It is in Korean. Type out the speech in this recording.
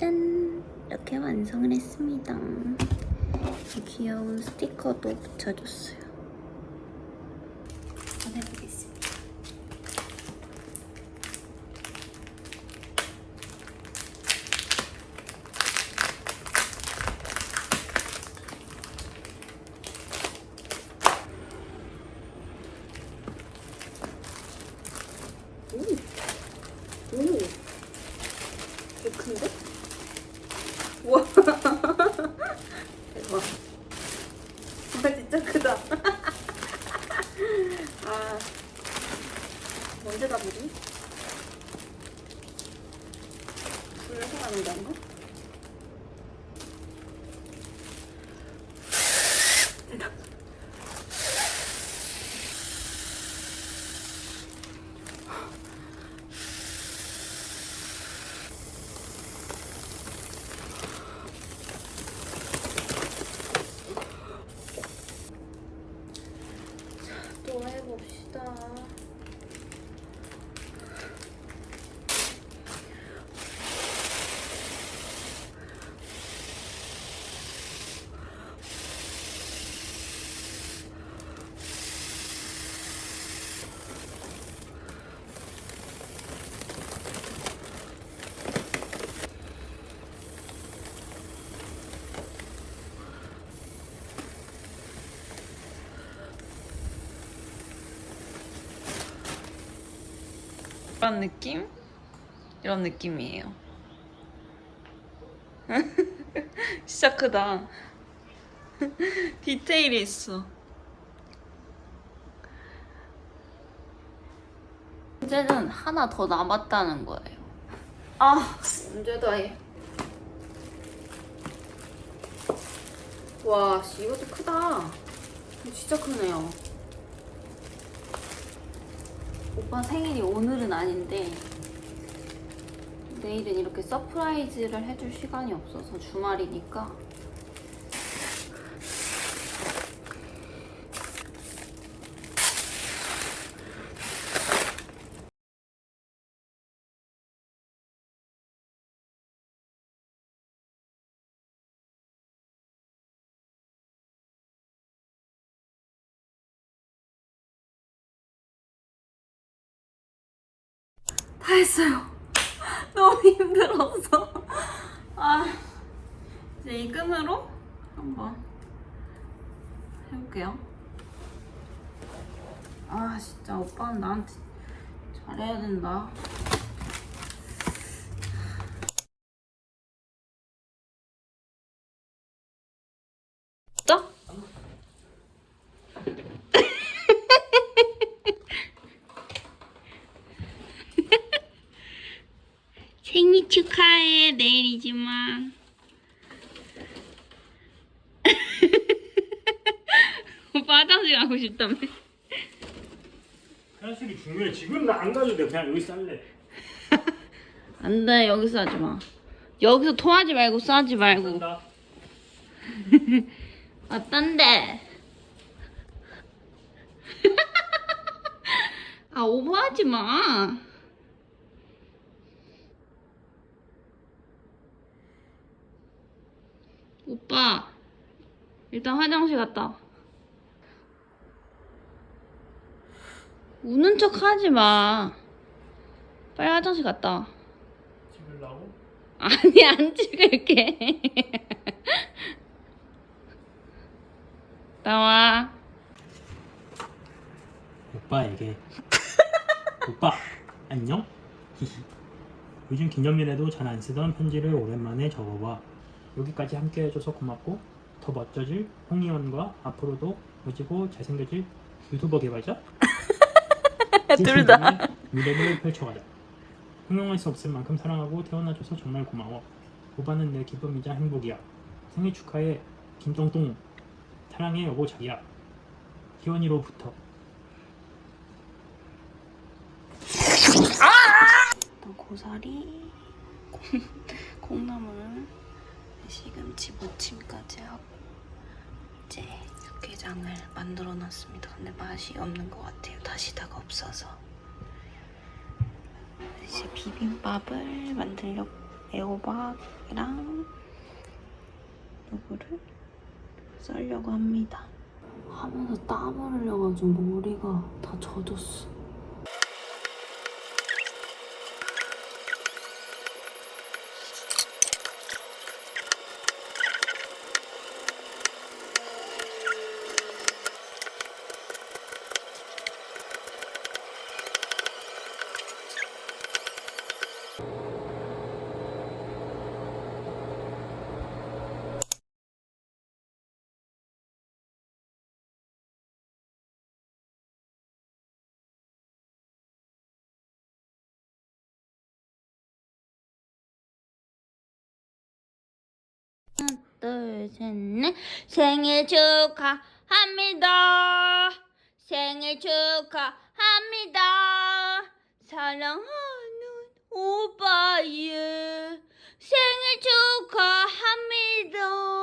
짠! 이렇게 완성을 했습니다. 귀여운 스티커도 붙여줬어요. 꺼내보겠습니다. 오! 큰데? 우와! 대박. 아, 진짜 크다. 아, 언제다 보지? 불에서 가는 건가? 대박. 또 해 봅시다. 이런 느낌? 이런 느낌이에요. 진짜 크다. 디테일이 있어. 이제는 하나 더 남았다는 거예요. 아, 언제다 해. 와, 씨, 이것도 크다. 진짜 크네요. 오빠 생일이 오늘은 아닌데 내일은 이렇게 서프라이즈를 해줄 시간이 없어서 주말이니까 다 했어요. 너무 힘들어서. 아, 이제 이 끈으로 한번 해볼게요. 아, 진짜 오빠는 나한테 잘해야 된다. 또? 생일 축하해 내일이지만 오빠 화장실 가고 싶다며 현실이 중요해. 지금 나 안 가도 돼. 그냥 여기 쌀래. 안돼 여기서 하지 마 여기서 토하지 말고 싸지 말고 간다. 어떤데 아 오버하지 마 오빠 일단 화장실 갔다 와. 우는 척 하지 마 빨리 화장실 갔다 와. 찍으려고? 아니 안 찍을게 나와 오빠에게. 오빠 안녕. 요즘 기념일에도 잘 안 쓰던 편지를 오랜만에 적어봐. 여기까지 함께 해줘서 고맙고 더 멋져질 홍이원과 앞으로도 멋지고 잘생겨질 유튜버 개발자 둘 다. 미래를 펼쳐가자. 형용할 수 없을 만큼 사랑하고 태어나줘서 정말 고마워. 오빠는 내 기쁨이자 행복이야. 생일 축하해. 김똥똥. 사랑해 여보 자기야. 희원이로부터. 일단 고사리 콩, 콩나물 시금치 무침까지 하고 이제 육개장을 만들어 놨습니다 근데 맛이 없는 것 같아요 다시다가 없어서 이제 비빔밥을 만들려고 애호박이랑 요거를 썰려고 합니다. 하면서 땀 흘려가지고 머리가 다 젖었어. 둘, 셋, 넷. 생일 축하합니다. 생일 축하합니다. 사랑하는 오빠의 생일 축하합니다.